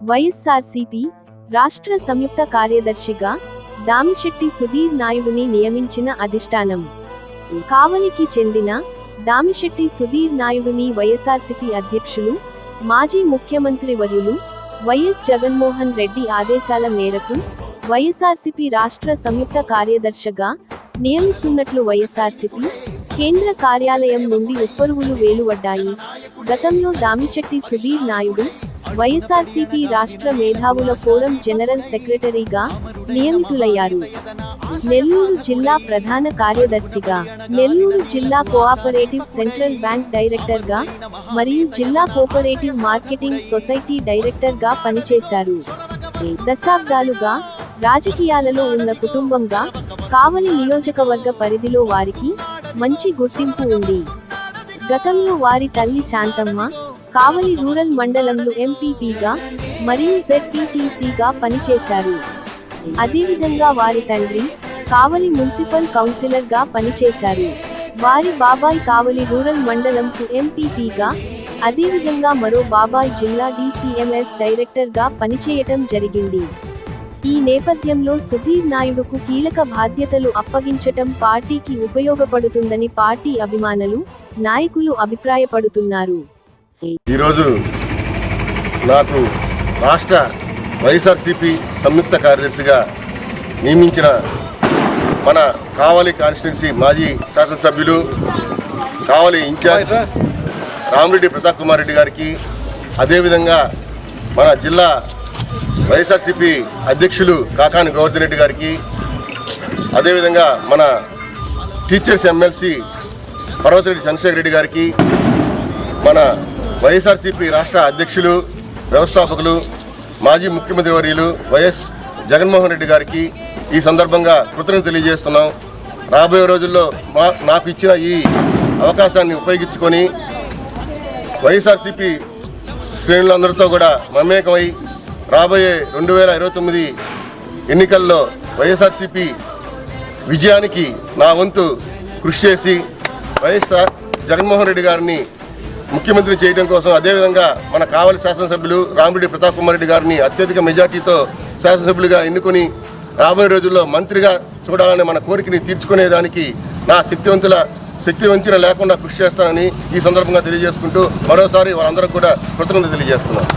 వైఎస్ఆర్సీపీ రాష్ట్ర సంయుక్త కార్యదర్శిగా దామిశెట్టి సుధీర్ నాయుడుని నియమించిన అధిష్టానం. కావలికి చెందిన దామిశెట్టి సుధీర్ నాయుడుని వైఎస్ఆర్సీపీ అధ్యక్షులు మాజీ ముఖ్యమంత్రి వర్యులు వైఎస్ జగన్మోహన్ రెడ్డి ఆదేశాల మేరకు వైఎస్ఆర్సీపీ రాష్ట్ర సంయుక్త కార్యదర్శిగా నియమిస్తున్నట్లు వైఎస్ఆర్సీపీ కేంద్ర కార్యాలయం నుండి ఉత్తర్వులు వెలువడ్డాయి. గతంలో దామిశెట్టి సుధీర్ నాయుడు వైఎస్ఆర్సీపీ రాష్ట్ర మేధావుల ఫోరం జనరల్ సెక్రటరీగా నియమితులయ్యారు. నెల్లూరు జిల్లా ప్రధాన కార్యదర్శిగా నెల్లూరు జిల్లా కోఆపరేటివ్ సెంట్రల్ బ్యాంక్ డైరెక్టర్గా మరియు జిల్లా కోఆపరేటివ్ మార్కెటింగ్ సొసైటీ డైరెక్టర్గా పనిచేశారు. దశాబ్దాలుగా రాజకీయాలలో ఉన్న కుటుంబంగా కావలి నియోజకవర్గ పరిధిలో వారికి మంచి గుర్తింపు ఉంది. గతంలో వారి తల్లి శాంతమ్మ కావలి రూరల్ మండలంలో ఎంపీపీగా మరియు జెడ్పీటీసీగా పనిచేశారు. అదేవిధంగా వారి తండ్రి కావలి మున్సిపల్ కౌన్సిలర్గా పనిచేశారు. వారి బాబాయ్ కావలి రూరల్ మండలంకు ఎంపీపీగా అదేవిధంగా మరో బాబాయ్ జిల్లా డీసీఎంఎస్ డైరెక్టర్గా పనిచేయటం జరిగింది. ఈ నేపథ్యంలో సుధీర్ నాయుడుకు కీలక బాధ్యతలు అప్పగించటం పార్టీకి ఉపయోగపడుతుందని పార్టీ అభిమానులు నాయకులు అభిప్రాయపడుతున్నారు. ఈరోజు నాకు రాష్ట్ర వైఎస్ఆర్సీపీ సంయుక్త కార్యదర్శిగా నియమించిన మన కావలి కాన్స్టిట్యున్సీ మాజీ శాసనసభ్యులు కావలి ఇన్ఛార్జ్ రామిరెడ్డి ప్రతాప్ కుమార్ రెడ్డి గారికి అదేవిధంగా మన జిల్లా వైఎస్ఆర్సీపీ అధ్యక్షులు కాకాని గోవర్ధన్ రెడ్డి గారికి అదేవిధంగా మన టీచర్స్ ఎమ్మెల్సీ పర్వతిరెడ్డి చంద్రశేఖర్ రెడ్డి గారికి మన వైఎస్ఆర్సీపీ రాష్ట్ర అధ్యక్షులు వ్యవస్థాపకులు మాజీ ముఖ్యమంత్రి వర్యులు వైఎస్ జగన్మోహన్ రెడ్డి గారికి ఈ సందర్భంగా కృతజ్ఞత తెలియజేస్తున్నాం. రాబోయే రోజుల్లో మా నాకు ఇచ్చిన ఈ అవకాశాన్ని ఉపయోగించుకొని వైఎస్ఆర్సీపీ శ్రేణులందరితో కూడా మమేకమై రాబోయే రెండు వేల ఇరవై తొమ్మిది ఎన్నికల్లో వైఎస్ఆర్సీపీ విజయానికి నా వంతు కృషి చేసి వైఎస్ఆర్ జగన్మోహన్ రెడ్డి గారిని ముఖ్యమంత్రి చేయడం కోసం అదేవిధంగా మన కావలి శాసనసభ్యులు రామిరెడ్డి ప్రతాప్ కుమార్ రెడ్డి గారిని అత్యధిక మెజార్టీతో శాసనసభ్యులుగా ఎన్నుకొని రాబోయే రోజుల్లో మంత్రిగా చూడాలనే మన కోరికని తీర్చుకునేదానికి నా శక్తివంతుల శక్తివంచన లేకుండా కృషి చేస్తానని ఈ సందర్భంగా తెలియజేసుకుంటూ మరోసారి వారందరికీ కూడా కృతజ్ఞత తెలియజేస్తున్నాను.